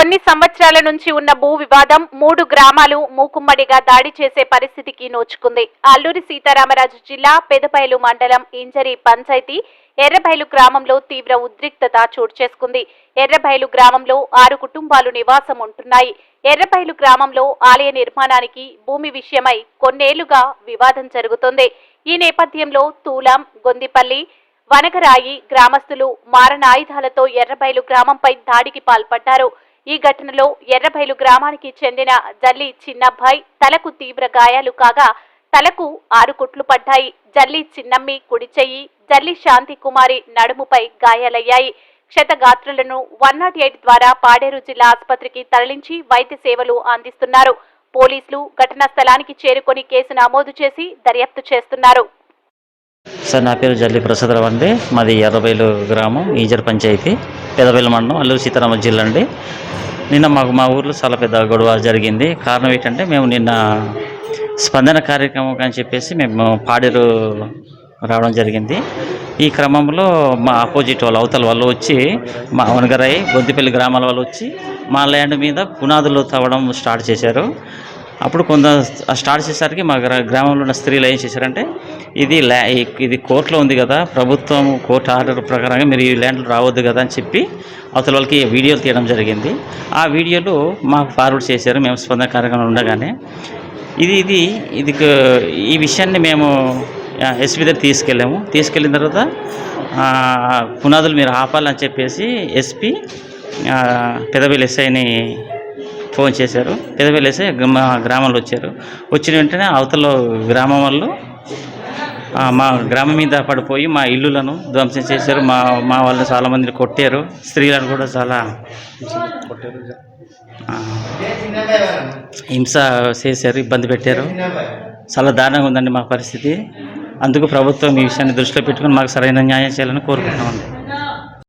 కొన్ని సంవత్సరాల నుంచి ఉన్న భూ వివాదం మూడు గ్రామాలు మూకుమ్మడిగా దాడి చేసే పరిస్థితికి నోచుకుంది. అల్లూరి సీతారామరాజు జిల్లా పెదపైలు మండలం ఇంజరి పంచాయతీ ఎర్రబైలు గ్రామంలో తీవ్ర ఉద్రిక్తత చోటు చేసుకుంది. ఎర్రబైలు గ్రామంలో ఆరు కుటుంబాలు నివాసం ఉంటున్నాయి. ఎర్రబైలు గ్రామంలో ఆలయ నిర్మాణానికి భూమి విషయమై కొన్నేళ్ళుగా వివాదం జరుగుతోంది. ఈ నేపథ్యంలో తూలాం గొందిపల్లి వనగరాయి గ్రామస్తులు మారణాయుధాలతో ఎర్రబైలు గ్రామంపై దాడికి పాల్పడ్డారు. ఈ ఘటనలో ఎర్రబైలు గ్రామానికి చెందిన జల్లి చిన్నబ్బాయి తలకు తీవ్ర గాయాలు కాగా తలకు ఆరు కుట్లు పడ్డాయి. జల్లి చిన్నమ్మి కుడి చెయ్యి జల్లి శాంతి కుమారి నడుముపై గాయాలయ్యాయి. క్షతగాత్రులను వన్ నాట్ ఎయిట్ ద్వారా పాడేరు జిల్లా ఆసుపత్రికి తరలించి వైద్య సేవలు అందిస్తున్నారు. పోలీసులు ఘటనా స్థలానికి చేరుకొని కేసు నమోదు చేసి దర్యాప్తు చేస్తున్నారు. సార్ నా పేరు జల్లి ప్రసాదరావు అండి. మాది ఎర్రబైలు గ్రామం ఈజర్ పంచాయతీ. పెదపల్లి మండలం అల్లూరు సీతారామ జిల్లా అండి. నిన్న మాకు మా ఊర్లో చాలా పెద్ద గొడవ జరిగింది. కారణం ఏంటంటే మేము నిన్న స్పందన కార్యక్రమం అని చెప్పేసి మేము పాడేరు రావడం జరిగింది. ఈ క్రమంలో మా ఆపోజిట్ వాళ్ళు అవతల వాళ్ళు వచ్చి మా వనగరాయి బొద్దిపల్లి గ్రామాల వాళ్ళు వచ్చి మా ల్యాండ్ మీద పునాదులు తవ్వడం స్టార్ట్ చేశారు. అప్పుడు కొంత స్టార్ట్ చేసేసరికి మా గ్రా గ్రామంలో ఉన్న స్త్రీలు ఏం చేశారంటే ఇది ల్యా ఇది కోర్టులో ఉంది కదా ప్రభుత్వం కోర్టు ఆర్డర్ ప్రకారంగా మీరు ఈ ల్యాండ్లు రావద్దు కదా అని చెప్పి అవతల వాళ్ళకి వీడియోలు తీయడం జరిగింది. ఆ వీడియోలు మాకు ఫార్వర్డ్ చేశారు మేము స్పందన కార్యక్రమంలో ఉండగానే. ఇది ఇది ఇది ఈ విషయాన్ని మేము ఎస్పీ దగ్గర తీసుకెళ్ళాము. తీసుకెళ్ళిన తర్వాత పునాదులు మీరు ఆపాలని చెప్పేసి ఎస్పీ పెదవేలు ఎస్ఐని ఫోన్ చేశారు. పెదవేలు మా గ్రామంలో వచ్చారు. వచ్చిన వెంటనే అవతల గ్రామం వాళ్ళు మా గ్రామం మీద పడిపోయి మా ఇల్లులను ధ్వంసం చేశారు. మా మా వాళ్ళని చాలామందిని కొట్టారు. స్త్రీలను కూడా చాలా హింస చేశారు ఇబ్బంది పెట్టారు. చాలా దారుణంగా ఉందండి మా పరిస్థితి. అందుకు ప్రభుత్వం ఈ విషయాన్ని దృష్టిలో పెట్టుకుని మాకు సరైన న్యాయం చేయాలని కోరుకుంటున్నామండి.